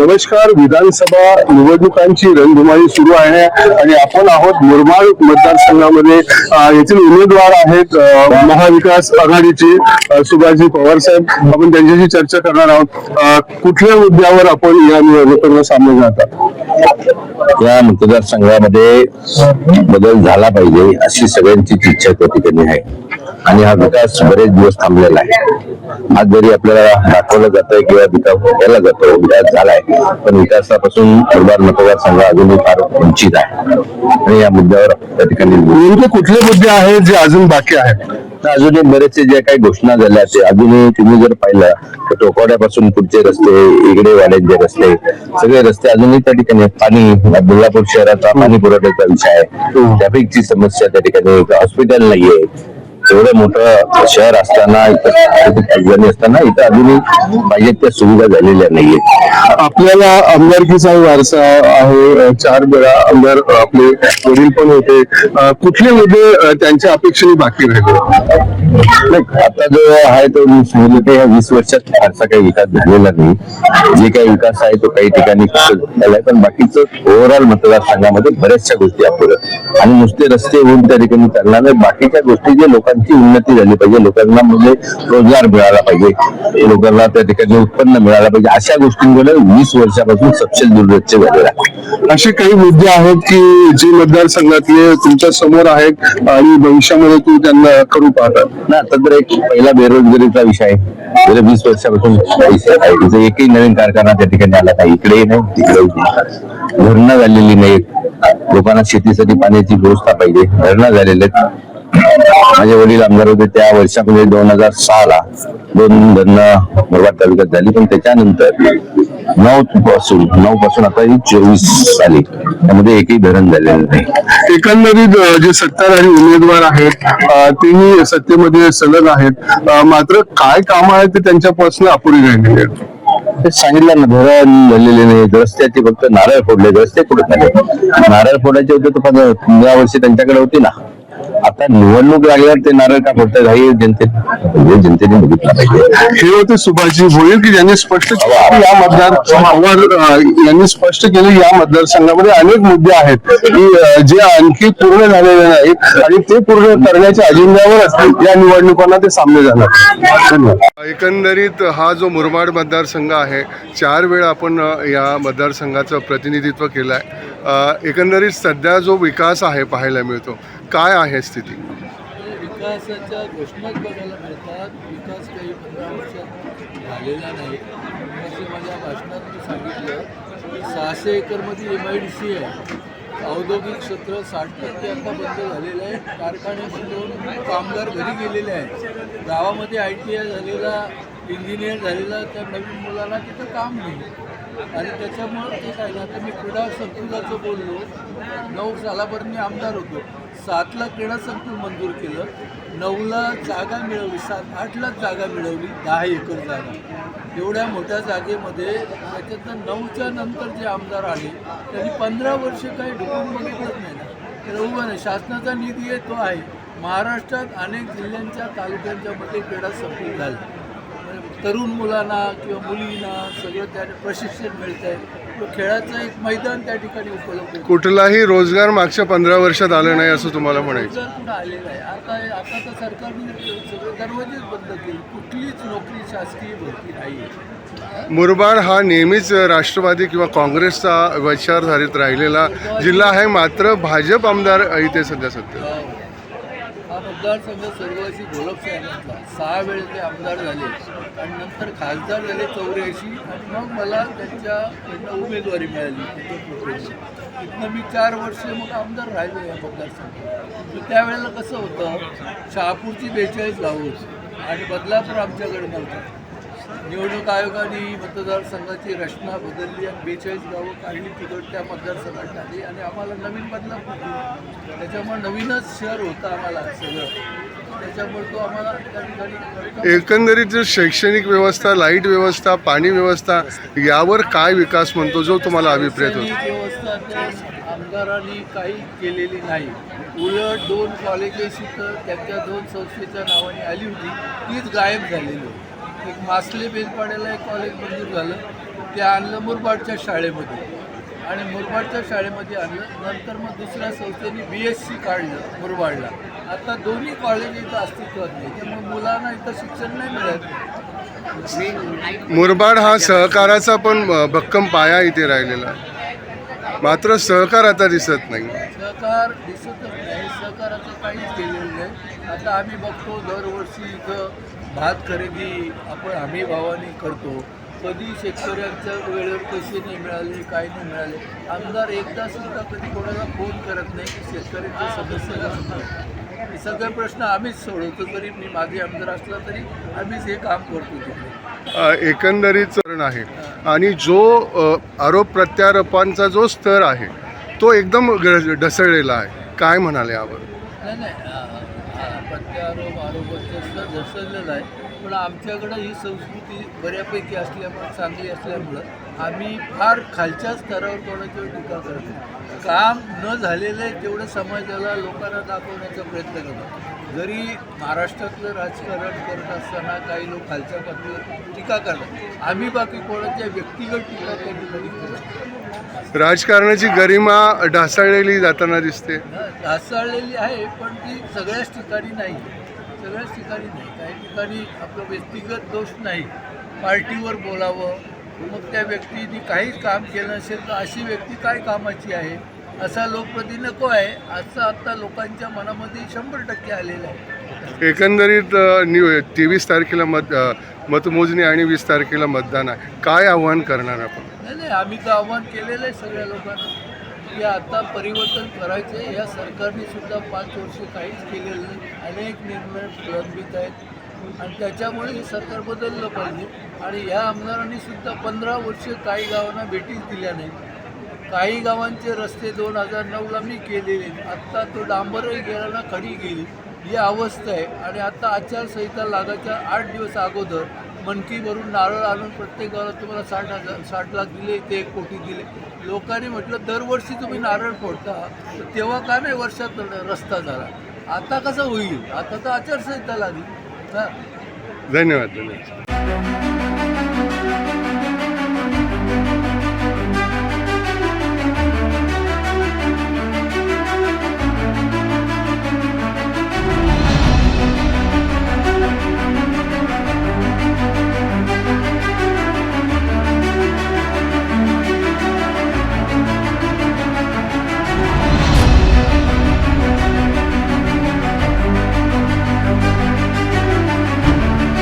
नमस्कार. विधानसभा निवडणुकांची रणधुमाळी सुरू आहे आणि आपण आहोत मुरबाड मतदारसंघामध्ये. येथील उमेदवार आहेत महाविकास आघाडीचे सुभाषजी पवार साहेब. आपण त्यांच्याशी चर्चा करणार आहोत. कुठल्या मुद्द्यावर आपण या निवडणुकांना सामोरे जातात या मतदारसंघामध्ये बदल झाला पाहिजे अशी सगळ्यांचीच इच्छा त्या ठिकाणी आहे. आणि हा विकास बरेच दिवस थांबलेला आहे आज जरी आपल्याला दाखवलं जात आहे किंवा विकास केला जातो विकास झालाय पण विकासापासून मुरबाड मतदारसंघ अजूनही फार वंचित आहे आणि या मुद्द्यावर त्या ठिकाणी नेमके कुठले मुद्दे आहेत जे अजून बाकी आहेत अजूनही बरेचसे जे काही घोषणा झाल्या ते अजूनही तुम्ही जर पाहिलं तर टोकवाड्यापासून पुढचे रस्ते इकडे वाड्यांचे रस्ते सगळे रस्ते अजूनही त्या ठिकाणी. पाणी बदलापूर शहराचा पाणी पुरवठ्याचा विषय आहे ट्रॅफिकची समस्या त्या ठिकाणी. हॉस्पिटल नाहीये एवढं मोठं शहर असताना इथं राजधानी असताना इथं अजूनही पाहिजे त्या सुविधा झालेल्या नाहीये. आपल्याला आमदारकीचा वारसा आहे चार वेळा आमदार आपले वडील पण होते. कुठले मुद्दे त्यांच्या अपेक्षेने बाकी राहिले? आता जो आहे तो मी सांगितलं की ह्या वीस वर्षात फारसा काही विकास झालेला नाही. जे काही विकास आहे तो काही ठिकाणी झाला आहे पण बाकीचं ओव्हरऑल मतदारसंघामध्ये बऱ्याचशा गोष्टी अपुऱ्या आणि नुसते रस्ते होऊन त्या ठिकाणी चालणार नाही. बाकीच्या गोष्टी जे लोकांची उन्नती झाली पाहिजे लोकांना म्हणजे रोजगार मिळाला पाहिजे. लोकांना त्या ठिकाणी उत्पन्न मिळालं पाहिजे. अशा गोष्टींकडे वीस वर्षापासून सपशेल दुर्लक्ष झालेलं आहे. असे काही मुद्दे आहेत की जे मतदारसंघातले तुमच्यासमोर आहेत आणि भविष्यामध्ये तू त्यांना करू पाहतात ना आता तर एक पहिला बेरोजगारीचा विषय आहे. गेल्या वीस वर्षापासून पैसे आहे. एकही नवीन कारखाना त्या ठिकाणी आला नाही. इकडेही नाही तिकडेही नाही. धरणं झालेली नाहीत. लोकांना शेतीसाठी पाण्याची व्यवस्था पाहिजे. धरणं झालेले आहेत. माझे वडील आमदार होते त्या वर्षामध्ये दोन हजार सहाला दोन धरणं मुरबाड तालुक्यात झाली पण त्याच्यानंतर नऊ पासून नऊ पासून आता ही चोवीस झाली त्यामध्ये एकही धरण झालेलं नाही. एकंदरीत जे सत्ताधारी उमेदवार आहेत तेही सत्तेमध्ये सलग आहेत. मात्र काय कामं आहेत ते त्यांच्यापासून अपुरी राहिलेली आहेत ते सांगितलं ना धरण झालेले नाही रस्त्याचे फक्त नारळ फोडले रस्ते कुठे झाले नारळ फोडायचे होते तर पंधरा वर्ष त्यांच्याकडे होती ना. आता निवडणूक लागल्यावर ते नारळ का फोडतात हे जनते हे जनतेने बघितलं पाहिजे. हे होते सुभाषजी भोईर की ज्यांनी स्पष्ट केलं या मतदार यांनी स्पष्ट केले या मतदारसंघामध्ये अनेक मुद्दे आहेत. की जे आणखी पूर्ण झालेले नाहीत आणि ते पूर्ण करण्याच्या अजेंड्यावरच या निवडणुकांना ते सामने जाणार. धन्यवाद. एकंदरीत हा जो मुरबाड मतदारसंघ आहे चार वेळा आपण या मतदारसंघाचं प्रतिनिधित्व केलं आहे एकंदरीत सध्या जो विकास आहे पाहायला मिळतो काय आहे स्थिती? विकासाच्या घोषणाच बघायला मिळतात. विकास काही पंधरा वर्षात झालेला नाही. जसे माझ्या भाषणात मी सांगितलं की सहाशे एकरमध्ये एम आय डी सी आहे. औद्योगिक क्षेत्र साठ टक्के आता बंद झालेलं आहे. कारखाने बंद होऊन कामगार घरी गेलेले आहेत. गावामध्ये आय टी आय झालेला इंजिनियर झालेला त्या नवीन मुलाला तिथं काम नाही. आणि त्याच्यामुळं ते काय ना आता मी क्रीडा संकुलाचं बोललो. नऊ सालापर्यंत मी आमदार होतो. सातला क्रीडा संकुल मंजूर केलं. नऊला जागा मिळवली सात आठलाच जागा मिळवली दहा एकर जागा. एवढ्या मोठ्या जागेमध्ये त्याच्यातनं नऊच्या नंतर जे आमदार आले त्यांनी पंधरा वर्ष काही ढुकून बघितलंच नाही ना. तर उभं नाही शासनाचा निधी आहे तो आहे. महाराष्ट्रात अनेक जिल्ह्यांच्या तालुक्यांच्या मध्ये क्रीडा संकुल झाला. तरुण मुलांना किंवा मुलींना सगळं त्या प्रशिक्षण मिळत आहे खेळाचं एक मैदान त्या ठिकाणी उपलब्ध. कुठलाही रोजगार मागच्या पंधरा वर्षात आलं नाही असं तुम्हाला म्हणायचं. कुठं आलेला आहे? आता आता तर सरकारने सगळे दरवाजेच बंद केले. कुठलीच नोकरी शासकीय भरती नाही मुरबाड हा नेहमीच राष्ट्रवादी किंवा काँग्रेसचा विचारधारित राहिलेला जिल्हा आहे. मात्र भाजप आमदार इथे सध्या हा मतदारसंघ सर्वाशी घोलपसाहेबांचा सहा वेळे ते आमदार झाले आणि नंतर खासदार झाले चौऱ्याऐंशी आणि मग मला त्यांच्याकडनं उमेदवारी मिळाली त्याच्या तिथनं मी चार वर्ष मग आमदार राहिलो या मतदारसंघात. तर त्यावेळेला कसं होतं शहापूरची बेचाळीस गावं होती आणि बदलापूर आमच्याकडे नव्हतं. निवडणूक आयोगाने मतदारसंघाची रचना बदलली आणि बेचाळीस गावं काढली तिकड त्या मतदारसंघात टाकली आणि आम्हाला नवीन बदलापूर दिलं. त्याच्यामुळे नवीनच शहर होतं आम्हाला सगळं. त्याच्यामुळे तो आम्हाला त्या ठिकाणी एकंदरीत जो शैक्षणिक व्यवस्था लाइट व्यवस्था पाणी व्यवस्था यावर काय विकास म्हणतो जो तुम्हाला अभिप्रेत होतो? व्यवस्था तर आमदारांनी काही केलेली नाही. उलट दोन कॉलेजेस इथं त्यांच्या दोन संस्थेच्या नावाने आली होती. तीच गायब झालेली होती. एक मासले बेलपाड्याला एक कॉलेज मंजूर झालं. ते आणलं मुरबाडच्या शाळेमध्ये. आणि मुरबाडच्या शाळेमध्ये आणलं. नंतर मग दुसऱ्या संस्थेने बी एस सी काढलं मुरबाडला. आता दोन्ही कॉलेज इथं अस्तित्वात नाही त्यामुळे मुलांना इथं शिक्षण नाही मिळत. मुरबाड हा सहकाराचा पण भक्कम पाया इथे राहिलेला मात्र सहकार आता दिसत नाही. सहकार दिसतच नाही. सहकाराचं काहीच केलेलं नाही. आता आम्ही बघतो दरवर्षी इथं भात खरेदी आपण हमी भावाने करतो. कधी शेतकऱ्यांच्या वेळेवर पैसे नाही मिळाले काय नाही मिळाले. आमदार एकदा सुद्धा कधी कोणाला फोन करत नाही की शेतकऱ्यांच्या समस्या हे सगळे प्रश्न आम्हीच सोडवतो. जरी मी माझे आमदार असला तरी आम्हीच हे काम करतो तिथे. एकंदरीत चरण आहे. आणि जो आरोप प्रत्यारोपांचा जो स्तर आहे तो एकदम ढसळलेला आहे. काय म्हणाले यावर? नाही नाही प्रत्यारोप स्तर घसरलेलं आहे. पण आमच्याकडं ही संस्कृती बऱ्यापैकी असल्यामुळे चांगली असल्यामुळं आम्ही फार खालच्या स्तरावर कोणाच्यावर टीका करत काम न झालेलं आहे तेवढं समाजाला लोकांना दाखवण्याचा प्रयत्न करतो. जरी महाराष्ट्रातलं राजकारण करत असताना काही लोक खालच्या पातळीवर टीका करतात. आम्ही बाकी कोणाच्या व्यक्तिगत टीका त्या ठिकाणी करत. राजकारणाची गरिमा ढासळलेली जाताना दिसते. ढासळलेली आहे पण ती सगळ्याच ठिकाणी नाही. सगळ्याच ठिकाणी नाही. काही ठिकाणी आपलं व्यक्तिगत दोष नाही. पार्टीवर बोलावं मग त्या व्यक्तीने काहीच काम केलं नसेल तर अशी व्यक्ती काय कामाची आहे? असा लोकप्रती नको आहे. असं आत्ता लोकांच्या मनामध्ये शंभर टक्के आलेलं आहे. एकंदरीत तेवीस तारखेला मत मतमोजणी आणि वीस तारखेला मतदान आहे. काय आव्हान करणार आपण? नाही नाही आम्ही तर आव्हान केलेलं आहे सगळ्या लोकांना. की आता परिवर्तन करायचे या सरकारने सुद्धा पाच वर्ष काहीच केलेलं नाही. अनेक निर्णय प्रलंबित आहेत. आणि त्याच्यामुळे हे सरकार बदललं पाहिजे. आणि या आमदारांनी सुद्धा पंधरा वर्ष काही गावांना भेटीच दिल्या नाहीत. काही गावांचे रस्ते दोन हजार नऊला मी केलेले. आत्ता तो डांबरही गेला ना खडी गेली. ही अवस्था आहे. आणि आता आचारसंहिता लागायच्या आठ दिवस अगोदर मनकीवरून नारळ आणून प्रत्येक गावाला तुम्हाला साठ हजार साठ लाख दिले ते एक कोटी दिले. लोकांनी म्हटलं दरवर्षी तुम्ही नारळ फोडता तर तेव्हा का नाही वर्षात रस्ता झाला? आता कसं होईल? आता तर आचारसंहिता लागली. हां. धन्यवाद धन्यवाद.